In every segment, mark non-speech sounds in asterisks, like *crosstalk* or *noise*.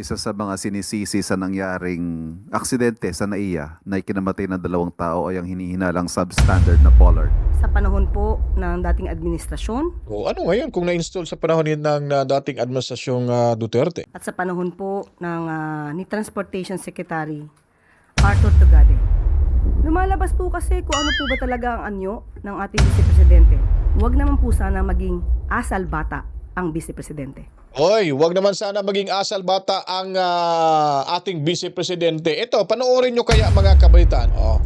Isa sa mga sinisisi sa nangyaring aksidente sa NAIA na ikinamatay ng dalawang tao ay ang hinihinalang substandard na bollard. Sa panahon po ng dating administrasyon O ano ngayon kung na-install sa panahon yun ng uh, dating administrasyong uh, Duterte? at sa panahon po ng ah, ni Transportation Secretary Arthur Tugade. Lumalabas po kasi kung ano po ba talaga ang anyo ng ating Vice Presidente. Huwag naman po sana maging asal bata ang Vice Presidente. Hoy, wag naman sana maging asal bata ang ah, ating vice presidente. Ito, panoorin nyo kaya mga kabaitan. Oh.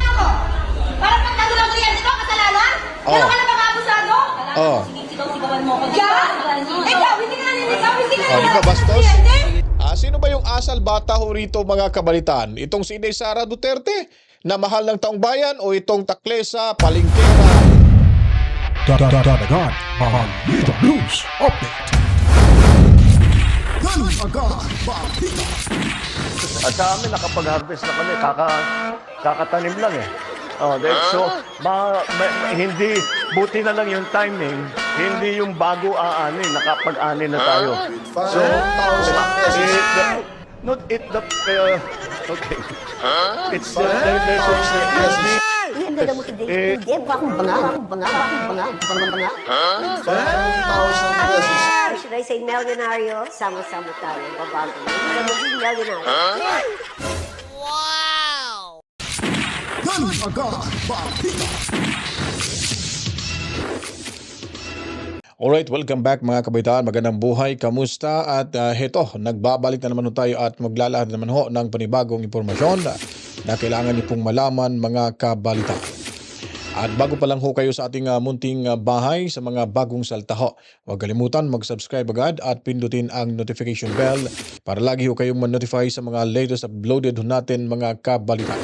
Parang pagkagulang ko yan, di ba? Kasalanan? Oo. Meron ka na bang abusado? Oh. Sigaw-sigawan mo ko. Diyan? Ikaw, hindi ka naninigaw, hindi ka Oh, di ba naninigaw. bastos? Ah, sino ba yung asal bata ho rito mga kabalitan? Itong si Inday Sara Duterte na mahal ng taong bayan o itong taklesa, palingkera? Dadagan Mahal Dito News Update. At sa amin, nakapag-harvest na kami. Kaka, kakatanim lang eh. Oh, dahil, so, ma, ma- ma- hindi, buti na lang yung timing, hindi yung bago aanin, nakapag-ani na tayo. So, it, the, not it, the, uh, okay. It's, uh, there, there's a, Hindi mo today. Eh, Hindi, bakong banga, bakong banga, bakong banga, bakong banga. Or should I say milyonaryo? Sama-sama tayo, babago. Hindi ka maging milyonaryo. Alright, welcome back mga kabaitaan. Magandang buhay, kamusta? At uh, heto, nagbabalik na naman tayo at maglalahad naman ho ng panibagong impormasyon na kailangan niyo pong malaman mga kabalitaan. At bago pa lang ho kayo sa ating uh, munting uh, bahay sa mga bagong salta ho, huwag kalimutan mag-subscribe agad at pindutin ang notification bell para lagi ho kayong ma-notify sa mga latest uploaded natin mga kabalitaan.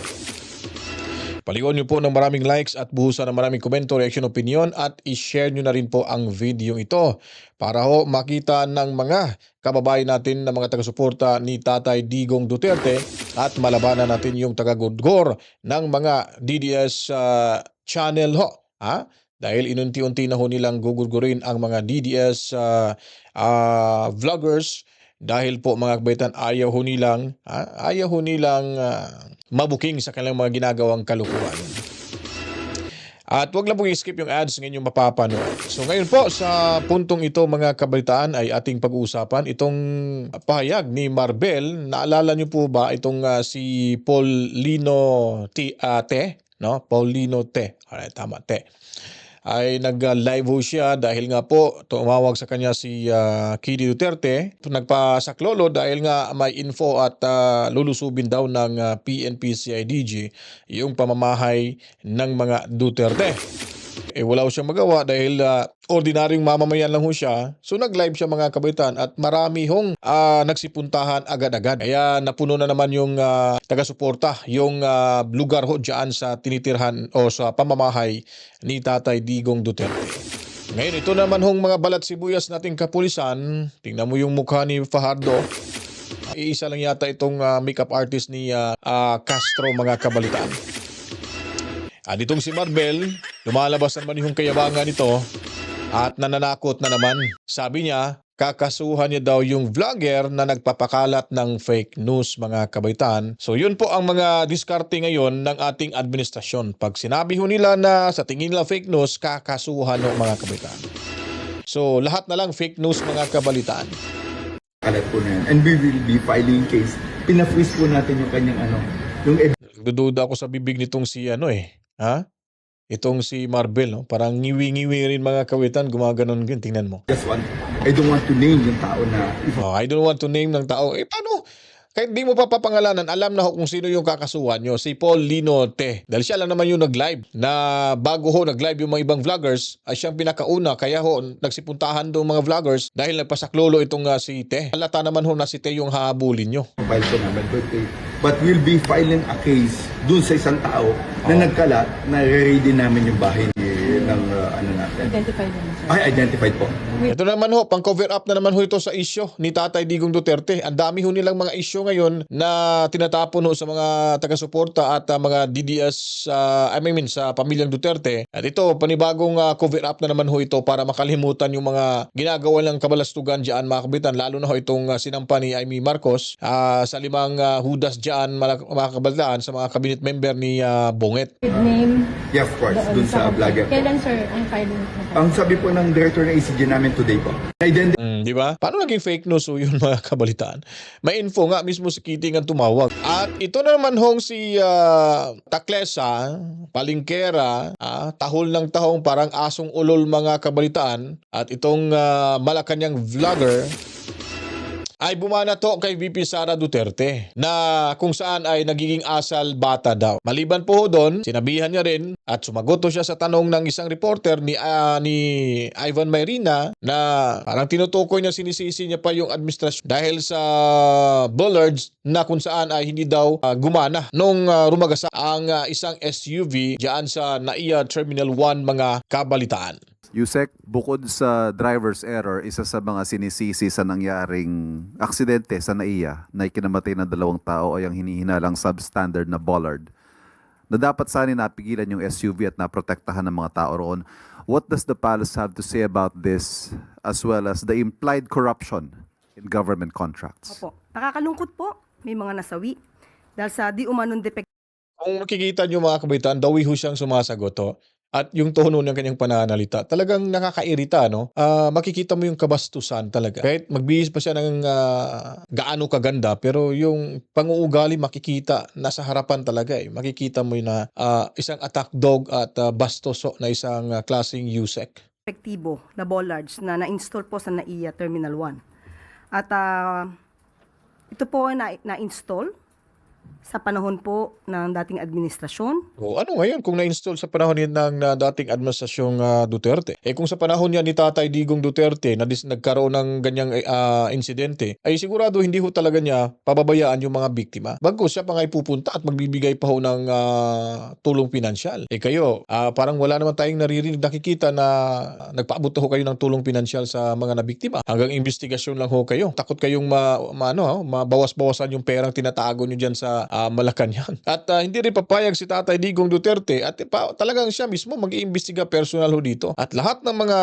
Paliwan niyo po ng maraming likes at buhusan ng maraming komento, reaction, opinion at i-share niyo na rin po ang video ito para ho makita ng mga kababayan natin na mga taga-suporta ni Tatay Digong Duterte at malabanan natin yung taga-gudgor ng mga DDS ah, channel ho. Ha? Dahil inunti-unti na ho nilang gugurgurin ang mga DDS ah, ah, vloggers dahil po mga kabaitan ayaw ho nilang, ha? ayaw ho nilang ah, mabuking sa kanilang mga ginagawang kalukuhan. At wag lang pong i-skip yung ads ngayon yung mapapanood. So ngayon po sa puntong ito mga kabalitaan ay ating pag-uusapan itong pahayag ni Marbel. Naalala niyo po ba itong ah, si Paulino T, ah, Te? No? Paulino Te. Alright, tama, Te ay nag-live ho siya dahil nga po tumawag sa kanya si uh, Kidi Duterte. Nagpasaklolo dahil nga may info at ah, lulusubin daw ng ah, PNP CIDG yung pamamahay ng mga Duterte. Eh wala ho siyang magawa dahil ah, ordinaryong mamamayan lang ho siya. So nag-live siya mga kabitan at marami hong ah, nagsipuntahan agad-agad. Kaya napuno na naman yung ah, taga-suporta, yung ah, lugar ho dyan sa tinitirhan o sa pamamahay ni Tatay Digong Duterte. Ngayon, ito naman hong mga balat sibuyas nating kapulisan. Tingnan mo yung mukha ni Fajardo. Iisa lang yata itong ah, makeup artist ni ah, ah, Castro mga kabalitaan. At itong si Marbel, lumalabas naman yung kayabangan nito at nananakot na naman. Sabi niya, kakasuhan niya daw yung vlogger na nagpapakalat ng fake news mga kabaitan. So yun po ang mga diskarte ngayon ng ating administrasyon. Pag sinabi ho nila na sa tingin nila fake news, kakasuhan ng mga kabaitan. So lahat na lang fake news mga kabalitaan. kalat po na yan. And we will be filing case. Pina-freeze po natin yung kanyang ano, yung Dududa ako sa bibig nitong si ano eh. Ha? Itong si Marbel, no? parang ngiwi-ngiwi rin mga kawitan, gumaganon din, tingnan mo. just one. I don't want to name yung tao na Oh, I don't want to name ng tao. Eh, paano? Kahit di mo pa papangalanan, alam na ho kung sino yung kakasuhan nyo. Si Paul Linote. Dahil siya lang naman yung nag-live. Na bago ho nag-live yung mga ibang vloggers, ay siyang pinakauna. Kaya ho, nagsipuntahan doon mga vloggers dahil nagpasaklolo itong uh, si Te. Halata naman ho na si Te yung hahabulin nyo. file ko naman. But we'll be filing a case dun sa isang tao na nagkalat na re-ready namin yung bahay ni, ng uh, ano natin. Identify naman, sir. Ay, identified po. Ito naman ho, pang cover up na naman ho ito sa isyo ni Tatay Digong Duterte. Ang dami ho nilang mga isyo ngayon na tinatapon ho sa mga taga-suporta at ah, mga DDS, ah, I mean sa pamilyang Duterte. At ito, panibagong ah, cover up na naman ho ito para makalimutan yung mga ginagawa ng kabalastugan dyan mga kabitan. Lalo na ho itong ah, sinampa ni Amy Marcos ah, sa limang ah, hudas dyan mga kabataan sa mga cabinet member ni ah, Bonget. With name, Yeah, of course, dun sa vlogger. Kailan, sir, ang filing? Ang sabi po ng director ng ACG namin today po, identify Mm, di ba? Paano naging fake news ho yun *laughs* mga kabalitaan? May info nga mismo si Kiting ang tumawag. At ito na naman hong si ah, Taklesa, Palingkera, ah, tahol ng tahong parang asong ulol mga kabalitaan. At itong ah, Malacanang vlogger ay bumana to kay VP Sara Duterte na kung saan ay nagiging asal bata daw. Maliban po doon, sinabihan niya rin at sumagot siya sa tanong ng isang reporter ni ah, ni Ivan Mayrina na parang tinutukoy niya sinisisi niya pa yung administrasyon dahil sa bullards na kung saan ay hindi daw ah, gumana nung ah, rumagasa ang ah, isang SUV diyan sa NAIA Terminal 1 mga kabalitaan. Yusek, bukod sa driver's error, isa sa mga sinisisi sa nangyaring aksidente sa NAIA na ikinamatay ng dalawang tao ay ang hinihinalang substandard na bollard na dapat sana napigilan yung SUV at naprotektahan ng mga tao roon. What does the palace have to say about this as well as the implied corruption in government contracts? Opo. Nakakalungkot po. May mga nasawi. Dahil sa di umanong depek Kung makikita nyo mga kabaitan, dawi ho siyang sumasagot to. At yung tono ng kanyang pananalita, talagang nakakairita, no? Ah, makikita mo yung kabastusan talaga. Kahit magbihis pa siya ng ah, gaano kaganda, pero yung panguugali makikita, nasa harapan talaga eh. Makikita mo yun na ah, isang attack dog at ah, bastoso na isang ah, klaseng USEC. epektibo na bollards na na-install po sa NAIA Terminal 1. At ah, ito po na- na-install sa panahon po ng dating administrasyon. O ano ngayon kung na-install sa panahon yun ng ah, dating administrasyong ah, Duterte? Eh kung sa panahon niya ni Tatay Digong Duterte na dis- nagkaroon ng ganyang ah, insidente, ay sigurado hindi ho talaga niya pababayaan yung mga biktima. Bagkus siya pa nga pupunta at magbibigay pa ho ng ah, tulong pinansyal. Eh kayo, ah, parang wala naman tayong naririnig nakikita na nagpaabot ho kayo ng tulong pinansyal sa mga nabiktima. Hanggang investigasyon lang ho kayo. Takot kayong ma, ma- ano, ha, mabawas-bawasan yung perang tinatago nyo dyan sa ah, Malacanang. *laughs* At ah, hindi rin papayag si Tatay Digong Duterte at pa, talagang siya mismo mag-iimbestiga personal ho dito. At lahat ng mga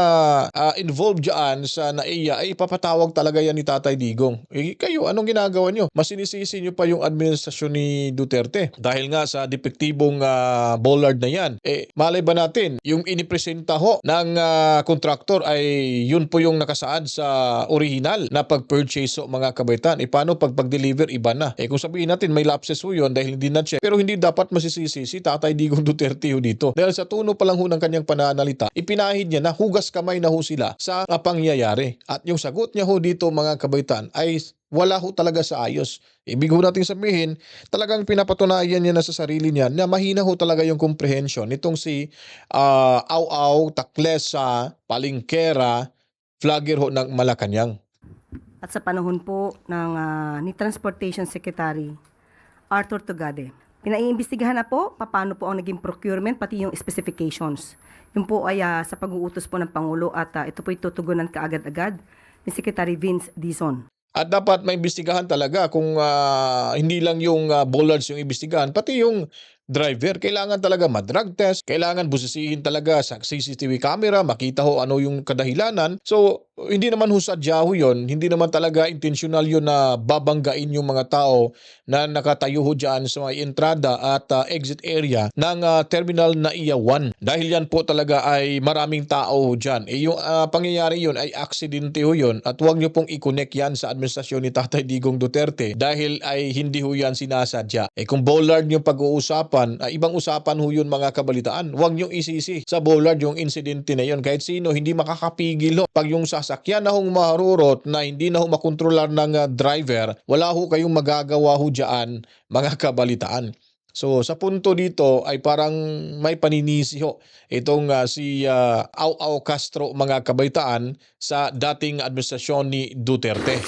ah, involved dyan sa NAIA ay ipapatawag talaga yan ni Tatay Digong. Eh, kayo, anong ginagawa nyo? Masinisisi nyo pa yung administrasyon ni Duterte. Dahil nga sa depektibong ah, bollard na yan, eh, malay ba natin, yung inipresenta ho ng ah, kontraktor ay yun po yung nakasaad sa original na pag-purchase mga kabaitan. E paano pag pag-deliver iba na? Eh kung sabihin natin may lapses ho yun dahil hindi na-check. Pero hindi dapat masisisi si Tatay Digong Duterte ho dito. Dahil sa tuno pa lang ho ng kanyang pananalita, ipinahid niya na hugas kamay na ho sila sa pangyayari. At yung sagot niya ho dito mga kabaitan ay wala ho talaga sa ayos. Ibig ho natin sabihin, talagang pinapatunayan niya na sa sarili niya na mahina ho talaga yung comprehension nitong si ah, Au-Au, Taklesa, Palingkera, flagger ho ng Malacanang. At sa panahon po ng ah, ni Transportation Secretary Arthur Tugade. Pinaiimbestigahan na po paano po ang naging procurement pati yung specifications. Yun po ay ah, sa pag-uutos po ng Pangulo at ah, ito po itutugunan kaagad-agad ni Secretary Vince Dizon. At dapat maimbestigahan talaga kung ah, hindi lang yung ah, bollards yung imbestigahan, pati yung driver. Kailangan talaga ma-drug test, kailangan busisihin talaga sa CCTV camera, makita ho ano yung kadahilanan. So, hindi naman ho sadya ho yun, hindi naman talaga intentional yun na babanggain yung mga tao na nakatayo ho dyan sa may entrada at ah, exit area ng ah, terminal na iya 1. Dahil yan po talaga ay maraming tao ho dyan. Eh, yung ah, pangyayari yun ay aksidente ho yun at huwag nyo pong i-connect yan sa administrasyon ni Tatay Digong Duterte dahil ay hindi ho yan sinasadya. Eh kung bollard yung pag-uusapan, ay ibang usapan ho yun mga kabalitaan. Huwag nyo isisi sa bollard yung insidente na yun. Kahit sino, hindi makakapigil ho. Pag yung sasakyan na hong marurot na hindi na ho makontrolar ng ah, driver, wala ho kayong magagawa ho dyan mga kabalitaan. So sa punto dito ay parang may paninisi ho itong ah, si ah, Au Au Castro mga kabaitaan sa dating administrasyon ni Duterte.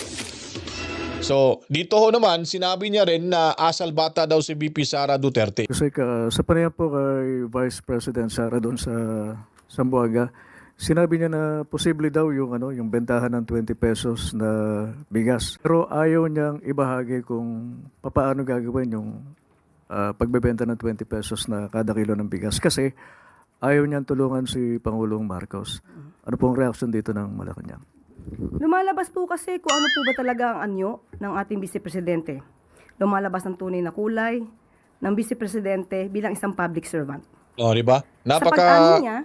So dito ho naman sinabi niya rin na asal bata daw si BP Sara Duterte. Kasi ka, sa panayam po kay Vice President Sara doon sa Sambuaga, sinabi niya na posible daw yung ano, yung bentahan ng 20 pesos na bigas. Pero ayaw niyang ibahagi kung papaano gagawin yung ah, pagbebenta ng 20 pesos na kada kilo ng bigas kasi ayaw niyang tulungan si Pangulong Marcos. Ano pong reaction dito ng Malacanang? Lumalabas po kasi kung ano po ba talaga ang anyo ng ating Vice Presidente. Lumalabas ang tunay na kulay ng Vice Presidente bilang isang public servant. O, di ba? Sa Napaka pag-ano niya,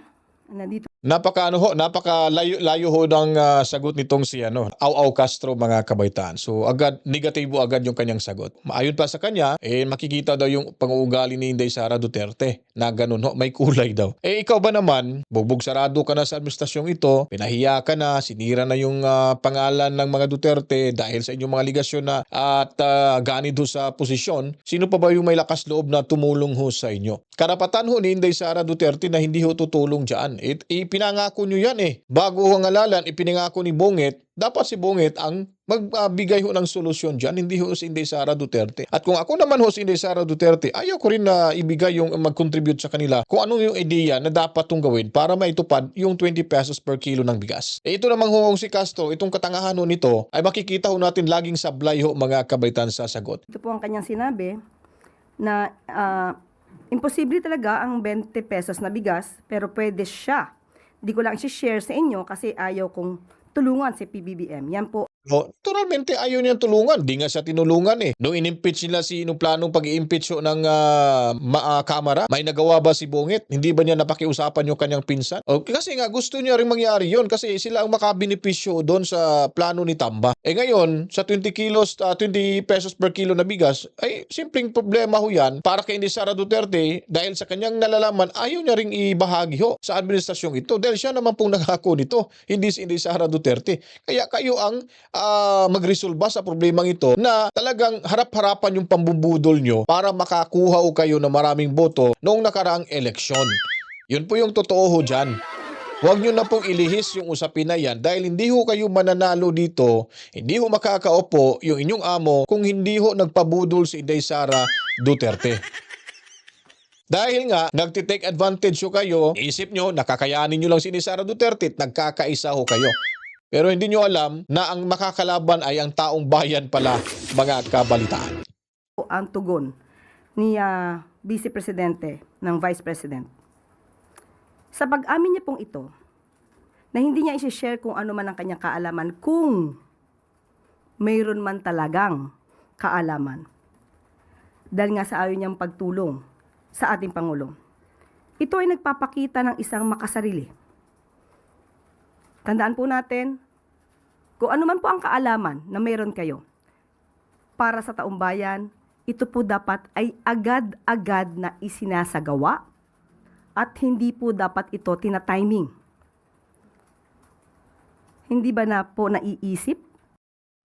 nandito Napaka ano ho, napaka layo, layo ho ng ah, sagot nitong si ano, Au Au Castro mga kabaitaan. So agad negatibo agad yung kanyang sagot. Ayon pa sa kanya, eh makikita daw yung pang-uugali ni Inday Sara Duterte na ganun ho, may kulay daw. Eh ikaw ba naman, bugbog sarado ka na sa administrasyong ito, pinahiya ka na, sinira na yung ah, pangalan ng mga Duterte dahil sa inyong mga ligasyon na at uh, ganid ho sa posisyon, sino pa ba yung may lakas loob na tumulong ho sa inyo? Karapatan ho ni Inday Sara Duterte na hindi ho tutulong dyan. It, ipinangako nyo yan eh. Bago ho ang alalan, ipinangako ni Bonget, dapat si Bonget ang magbigay ho ng solusyon dyan, hindi ho si Inday Sara Duterte. At kung ako naman ho si Inday Sara Duterte, ayaw ko rin na ibigay yung mag-contribute sa kanila kung ano yung ideya na dapat tong gawin para maitupad yung 20 pesos per kilo ng bigas. Eh ito namang ho si Castro, itong katangahan ho nito, ay makikita ho natin laging sablay ho mga kabaitan sa sagot. Ito po ang kanyang sinabi na ah, imposible talaga ang 20 pesos na bigas pero pwede siya. Di ko lang i-share sa inyo kasi ayaw kong tulungan si PBBM. Yan po No, naturalmente ayaw niyang tulungan. Di nga siya tinulungan eh. Nung in-impeach nila si, nung planong pag-i-impeach ho ng ah, ma- ah, Kamara, may nagawa ba si Bongit? Hindi ba niya napakiusapan yung kanyang pinsan? O, kasi nga gusto niya rin mangyari yon kasi sila ang makabinipisyo doon sa plano ni Tamba. Eh ngayon, sa 20 kilos, ah, 20 pesos per kilo na bigas, ay simpleng problema ho yan para kay ni Sara Duterte dahil sa kanyang nalalaman, ayaw niya ring ibahagi ho sa administrasyong ito dahil siya naman pong *laughs* nakako nito, hindi si Inday Sara Duterte. Kaya kayo ang ah, magresolba sa problemang ito na talagang harap-harapan yung pambubudol nyo para makakuha o kayo ng maraming boto noong nakaraang eleksyon. Yun po yung totoo ho dyan. Huwag nyo na pong ilihis yung usapin na yan dahil hindi ho kayo mananalo dito, hindi ho makakaupo yung inyong amo kung hindi ho nagpabudol si Inday Sara Duterte. Dahil nga, nagtitake advantage ho kayo, isip nyo, nakakayanin nyo lang si Sara Duterte at nagkakaisa ho kayo. Pero hindi nyo alam na ang makakalaban ay ang taong bayan pala mga kabalitaan. ang tugon ni ah, Vice Presidente ng Vice President. Sa pag-amin niya pong ito, na hindi niya isi-share kung ano man ang kanyang kaalaman kung mayroon man talagang kaalaman. Dahil nga sa ayaw niyang pagtulong sa ating Pangulo. Ito ay nagpapakita ng isang makasarili. Tandaan po natin, kung ano man po ang kaalaman na mayroon kayo, para sa taong bayan, ito po dapat ay agad-agad na isinasagawa at hindi po dapat ito tina-timing. Hindi ba na po naiisip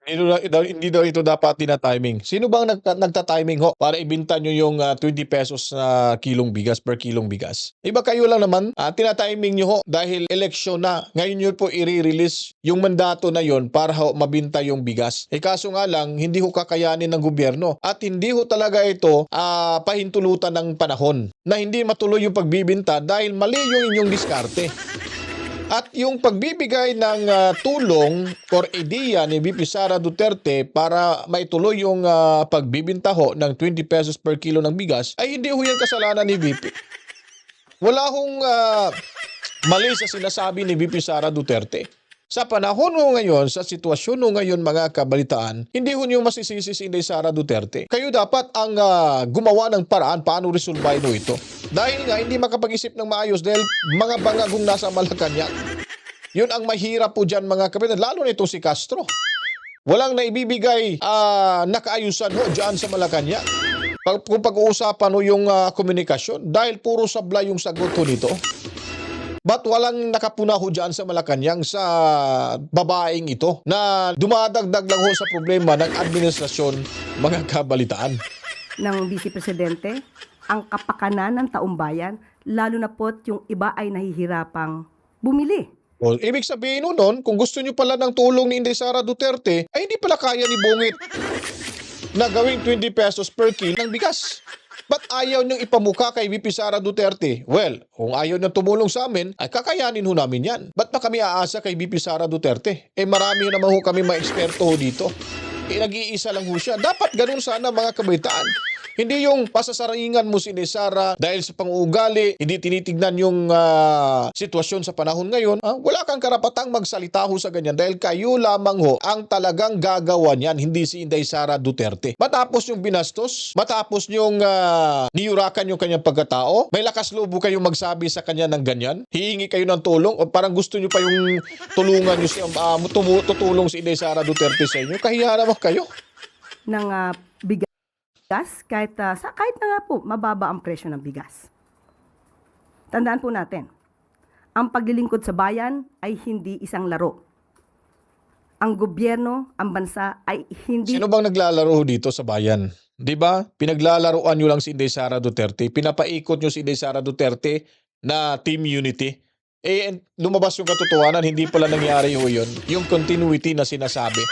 Hindi daw, hindi daw ito dapat tina-timing. Sino bang nagta- nagta-timing ho para ibinta nyo yung ah, 20 pesos na kilong bigas per kilong bigas? Iba kayo lang naman, uh, tina-timing nyo ho dahil eleksyon na. Ngayon nyo po i-release yung mandato na yon para ho mabinta yung bigas. E kaso nga lang, hindi ho kakayanin ng gobyerno at hindi ho talaga ito ah, pahintulutan ng panahon na hindi matuloy yung pagbibinta dahil mali yung inyong diskarte. At yung pagbibigay ng ah, tulong or ideya ni VP Sara Duterte para maituloy yung ah, pagbibinta ho ng 20 pesos per kilo ng bigas ay hindi ho yan kasalanan ni VP. Wala hong ah, mali sa sinasabi ni VP Sara Duterte. Sa panahon ho ngayon, sa sitwasyon ho ngayon mga kabalitaan, hindi ho niyo masisisi si Inday Sara Duterte. Kayo dapat ang ah, gumawa ng paraan paano resolbahin ho ito. Dahil nga hindi makapag-isip ng maayos dahil mga bangagong nasa Malacanang. Yun ang mahirap po dyan mga kapitan, lalo nito si Castro. Walang naibibigay ah, nakaayusan ho dyan sa Malacanang. Pag, kung pag-uusapan ho yung ah, komunikasyon, dahil puro sablay yung sagot ho nito. Ba't walang nakapuna ho dyan sa Malacanang sa babaeng ito na dumadagdag lang ho sa problema ng administrasyon mga kabalitaan? ng Vice Presidente ang kapakanan ng taong bayan, lalo na po't yung iba ay nahihirapang bumili. Well, ibig sabihin nun, nun, kung gusto nyo pala ng tulong ni Inday Sara Duterte, ay hindi pala kaya ni Bongit na gawing 20 pesos per kilo ng bigas. Ba't ayaw niyong ipamuka kay VP Sara Duterte? Well, kung ayaw niyong tumulong sa amin, ay kakayanin ho namin yan. Ba't pa kami aasa kay VP Sara Duterte? Eh marami naman ho kami mga eksperto ho dito. Eh nag-iisa lang ho siya. Dapat ganun sana mga kabaitaan. Hindi yung pasasaringan mo si Sara dahil sa panguugali, hindi tinitignan yung ah, sitwasyon sa panahon ngayon. Ah, wala kang karapatang magsalita ho sa ganyan dahil kayo lamang ho ang talagang gagawa niyan, hindi si Inday Sara Duterte. Matapos yung binastos, matapos yung ah, niyurakan yung kanyang pagkatao, may lakas loob ho kayong magsabi sa kanya ng ganyan, hihingi kayo ng tulong o parang gusto niyo pa yung tulungan niyo si ah, tumu- tutulong si Inday Sara Duterte sa inyo. Kahiya naman kayo. ng ah, bigas kahit ah, sa kahit na nga po mababa ang presyo ng bigas. Tandaan po natin, ang paglilingkod sa bayan ay hindi isang laro. Ang gobyerno, ang bansa ay hindi Sino bang naglalaro dito sa bayan? 'Di ba? Pinaglalaroan niyo lang si Inday Sara Duterte. Pinapaikot niyo si Inday Sara Duterte na team unity. Eh lumabas yung katotohanan, hindi pala nangyari ho 'yun. Yung continuity na sinasabi.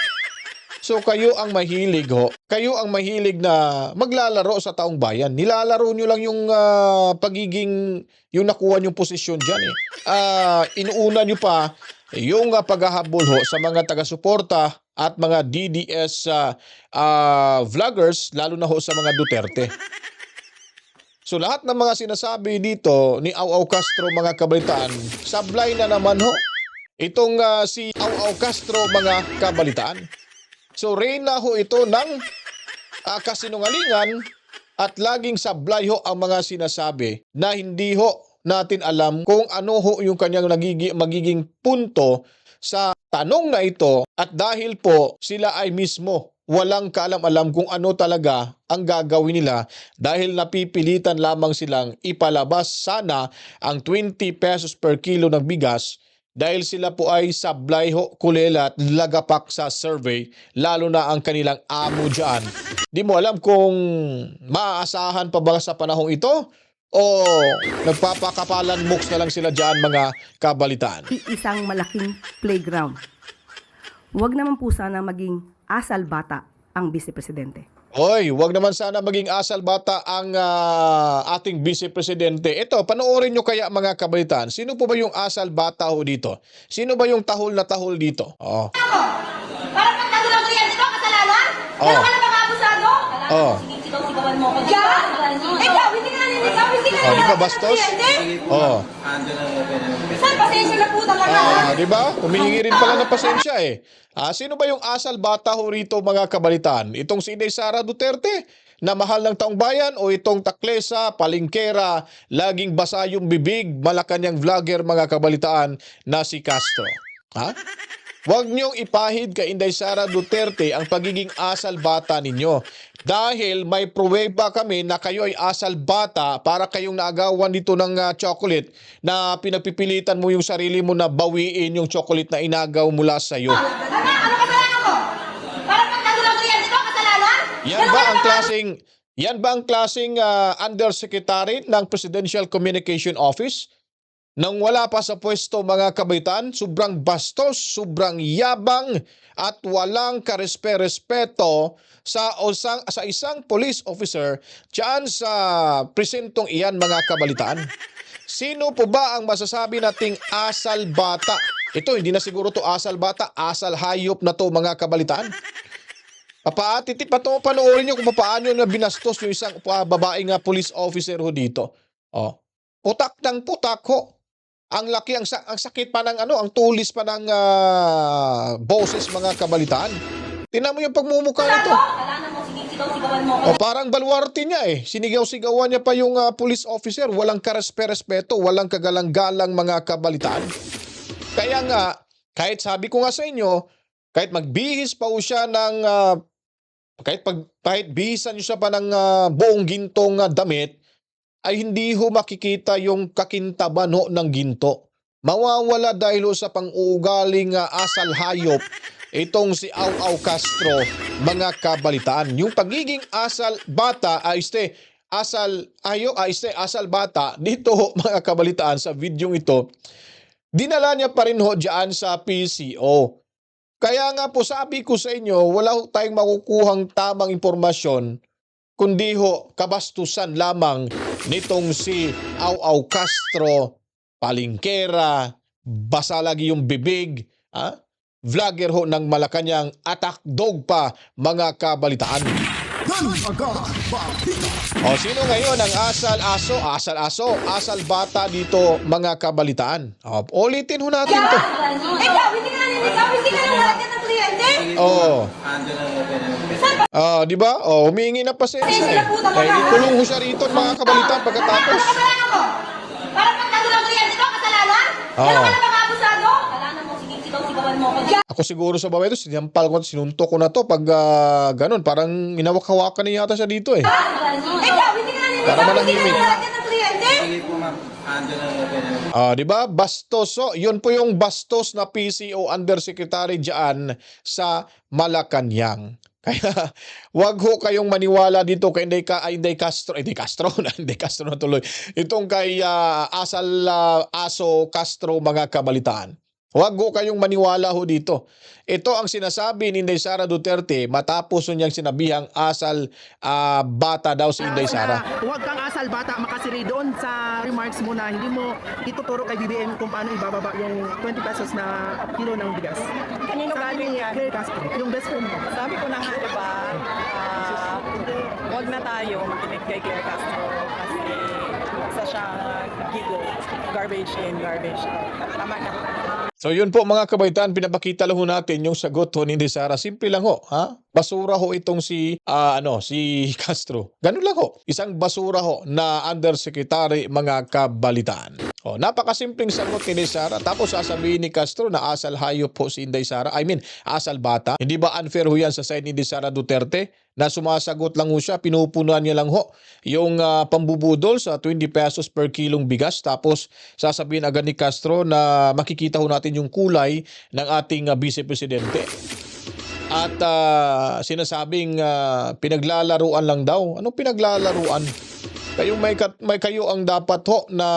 So kayo ang mahilig ho. Kayo ang mahilig na maglalaro sa taong bayan. Nilalaro niyo lang yung ah, pagiging yung nakuha niyong posisyon diyan eh. Ah, inuuna niyo pa yung ah, paghahabol ho sa mga taga-suporta at mga DDS ah, ah, vloggers lalo na ho sa mga Duterte. So lahat ng mga sinasabi dito ni Au Au Castro mga kabalitaan, sablay na naman ho. Itong ah, si Au Au Castro mga kabalitaan. So reyna ho ito ng ah, kasinungalingan at laging sablay ho ang mga sinasabi na hindi ho natin alam kung ano ho yung kanyang nagigi, magiging punto sa tanong na ito at dahil po sila ay mismo walang kaalam-alam kung ano talaga ang gagawin nila dahil napipilitan lamang silang ipalabas sana ang 20 pesos per kilo ng bigas dahil sila po ay sablay ho kulela at lagapak sa survey lalo na ang kanilang amo dyan. Di mo alam kung maaasahan pa ba sa panahong ito o nagpapakapalan mooks na lang sila dyan mga kabalitaan. isang malaking playground. Huwag naman po sana maging asal bata ang vice presidente. Hoy, wag naman sana maging asal bata ang ah, ating vice presidente. Ito, panoorin nyo kaya mga kabalitaan. Sino po ba yung asal bata ho dito? Sino ba yung tahol na tahol dito? Oh. Parang pagkado ng kliyente ko, kasalanan? Oh. Meron ka na bang abusado? Oh. Sigaw-sigawan mo ko. Diyan? Ikaw, hindi ka naninigaw, hindi ka Oh, di ba naninigaw bastos? kliyente? Oh. Saan, pasensya na po talaga. Ah, di ba? Humihingi rin pala ng pasensya eh. Ah, sino ba yung asal bata ho rito mga kabalitaan? Itong si Inday Sara Duterte na mahal ng taong bayan o itong taklesa, palingkera, laging basa yung bibig, malakanyang vlogger mga kabalitaan na si Castro? Ha? Huwag niyong ipahid kay Inday Sara Duterte ang pagiging asal bata ninyo. Dahil may pruweba kami na kayo ay asal bata para kayong naagawan dito ng ah, chocolate na pinagpipilitan mo yung sarili mo na bawiin yung chocolate na inagaw mula sa iyo. Ano, ano kasalanan? Yan ba ang klaseng yan ba ang klaseng ah, undersecretary ng Presidential Communication Office? Nang wala pa sa pwesto mga kabaitan, sobrang bastos, sobrang yabang at walang karespe-respeto sa usang, sa isang police officer diyan sa presentong iyan mga kabalitaan. Sino po ba ang masasabi nating asal bata? Ito, hindi na siguro to asal bata, asal hayop na to mga kabalitaan. Papaatiti pa to, panoorin nyo kung paano na binastos yung isang uh, babaeng uh, police officer ho dito. Oh. Putak ng putak ho. Ang laki, ang, ang sakit pa ng ano, ang tulis pa ng ah, boses mga kabalitaan. Tingnan mo yung pagmumukha nito. O parang balwarte niya eh. Sinigaw-sigawan niya pa yung ah, police officer. Walang karespe-respeto, walang kagalang-galang mga kabalitaan. Kaya nga, kahit sabi ko nga sa inyo, kahit magbihis pa siya ng ah, kahit pag kahit bihisan niyo siya pa ng ah, buong gintong ah, damit ay hindi ho makikita yung kakintaban ho ng ginto. Mawawala dahil ho sa pang-uugaling ah, asal hayop itong si Au Au Castro mga kabalitaan. Yung pagiging asal bata ay este asal ayo ay este asal bata dito ho mga kabalitaan sa videong ito dinala niya pa rin ho dyan sa PCO. Kaya nga po sabi ko sa inyo, wala ho tayong makukuhang tamang impormasyon kundi ho kabastusan lamang nitong si Au Castro, palingkera, basa lagi yung bibig, ha? vlogger ho ng Malacanang, atak dog pa mga kabalitaan. O sino ngayon ang asal aso, asal aso, asal bata dito mga kabalitaan? O, ulitin ho natin to. Ikaw, hindi ka naninigaw, hindi ka nangalagyan kliyente. Oo. Ah, di ba? Oh, humingi na pasensya eh. Ikulong ho siya rito mga kabalitaan pagkatapos. Kasalanan mo. Para pagkado ng kliyente ko, kasalanan? Oo. Meron ka na bang abusado? Kasalanan mo, sige, sigaw-sigawan mo ko dyan. Ako siguro sa babae ito, sinampal ko, sinuntok ko na to pag ah, ganun. Parang inawak-hawakan niya yata siya dito eh. Ikaw, hindi ka naninigaw, Para manahimik. Ah, di ba? Bastos. So, yun po yung bastos na PCO Undersecretary diyan sa Malacanang. *laughs* Kaya wag ho kayong maniwala dito kay Inday, Ka, ay, Inday Castro, ay, Inday Castro *laughs* na, Inday Castro na tuloy. Itong kay ah, Asal ah, Aso Castro mga kabalitaan. Huwag ho kayong maniwala ho dito. Ito ang sinasabi ni Inday Sara Duterte matapos ho niyang sinabihang asal ah, bata daw si Inday Sara. Huwag kang asal bata makasiri doon sa remarks mo na hindi mo ituturo kay BBM kung paano ibababa yung 20 pesos na kilo ng bigas. Kanino galing yan? Claire Castro, yung best friend mo. Sabi ko na nga, di ba, ah, wag na tayo makinig kay Claire Castro kasi isa siyang gigo, garbage in, garbage out. Tama na. So yun po mga kabaitan, pinapakita lang ho natin yung sagot ho ni Sara. Simple lang ho, ha? Basura ho itong si ah, ano, si *laughs* Castro. Ganun lang ho. Isang basura ho na undersecretary mga kabalitaan. Oh, napakasimpleng sagot ni Sara. Tapos sasabihin ni Castro na asal hayop po si Inday Sara. I mean, asal bata. Hindi ba unfair ho yan sa side ni Inday Sara Duterte? Na sumasagot lang ho siya, pinupunuan niya lang ho yung ah, pambubudol sa 20 pesos per kilong bigas. Tapos sasabihin agad ni Castro na makikita ho natin yung kulay ng ating ah, Vice Presidente. At ah, sinasabing ah, pinaglalaruan lang daw. Anong pinaglalaruan? Kayo may, may kayo ang dapat ho na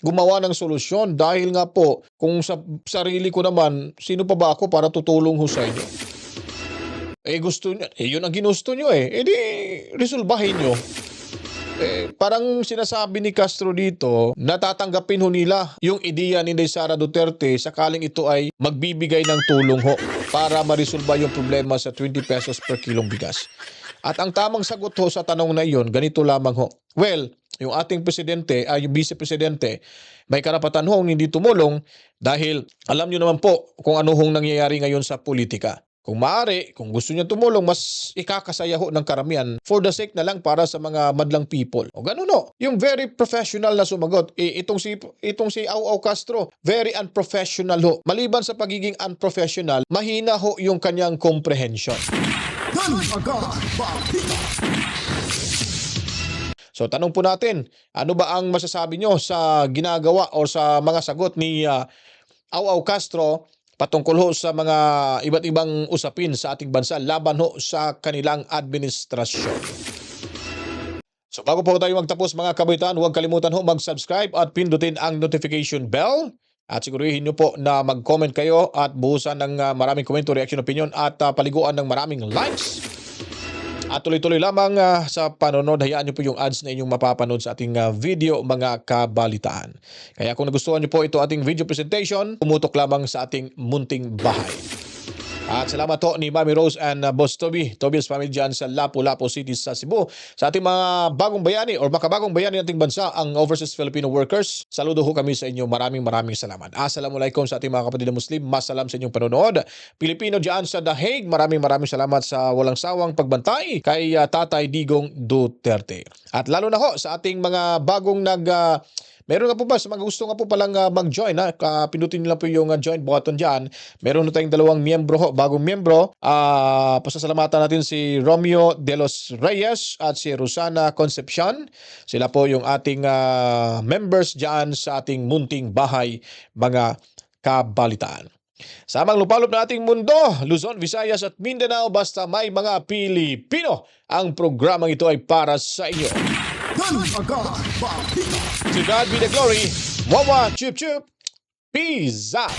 gumawa ng solusyon dahil nga po kung sa sarili ko naman sino pa ba ako para tutulong ho sa inyo? Eh gusto niyo, eh yun ang ginusto niyo eh. Eh di resolbahin niyo. Eh, parang sinasabi ni Castro dito, natatanggapin ho nila yung ideya ni Sara Duterte sakaling ito ay magbibigay ng tulong ho para marisolba yung problema sa 20 pesos per kilong bigas. At ang tamang sagot ho sa tanong na iyon, ganito lamang ho. Well, yung ating presidente, ay yung vice presidente, may karapatan ho hindi tumulong dahil alam niyo naman po kung ano hong nangyayari ngayon sa politika. Kung maaari, kung gusto niya tumulong, mas ikakasaya ho ng karamihan for the sake na lang para sa mga madlang people. O ganun no. Yung very professional na sumagot, eh, itong si itong si Au Au Castro, very unprofessional ho. Maliban sa pagiging unprofessional, mahina ho yung kanyang comprehension. So tanong po natin, ano ba ang masasabi nyo sa ginagawa o sa mga sagot ni uh, Au Au Castro patungkol ho sa mga iba't ibang usapin sa ating bansa laban ho sa kanilang administrasyon. So bago po tayo magtapos mga kabitan, huwag kalimutan ho mag-subscribe at pindutin ang notification bell. At sigurihin nyo po na mag-comment kayo at buhusan ng uh, maraming komento, reaction, opinion at uh, paliguan ng maraming likes. At tuloy-tuloy lamang ah, sa panonood, hayaan niyo po yung ads na inyong mapapanood sa ating ah, video mga kabalitaan. Kaya kung nagustuhan niyo po ito ating video presentation, pumutok lamang sa ating munting bahay. At salamat po ni Mami Rose and uh, Boss Toby, Tobias family dyan sa Lapu-Lapu City sa Cebu. Sa ating mga bagong bayani or makabagong bayani ng ating bansa, ang Overseas Filipino Workers. Saludo ho kami sa inyo. Maraming maraming salamat. Assalamualaikum sa ating mga kapatid na Muslim. Masalam sa inyong panonood. Pilipino dyan sa The Hague. Maraming maraming salamat sa walang sawang pagbantay kay uh, Tatay Digong Duterte. At lalo na ho sa ating mga bagong nag... uh, Meron nga po ba mga gusto nga po palang uh, mag-join ha? Uh, pindutin niyo lang po yung uh, join button diyan. Meron na tayong dalawang miyembro ho, bagong miyembro. Ah, pasasalamatan natin si Romeo De Los Reyes at si Rosana Concepcion. Sila po yung ating uh, members diyan sa ating munting bahay mga kabalitaan. Sa amang lupalop na ating mundo, Luzon, Visayas at Mindanao, basta may mga Pilipino, ang programang ito ay para sa inyo. To God be the glory. Wawa, chup chup. Peace out.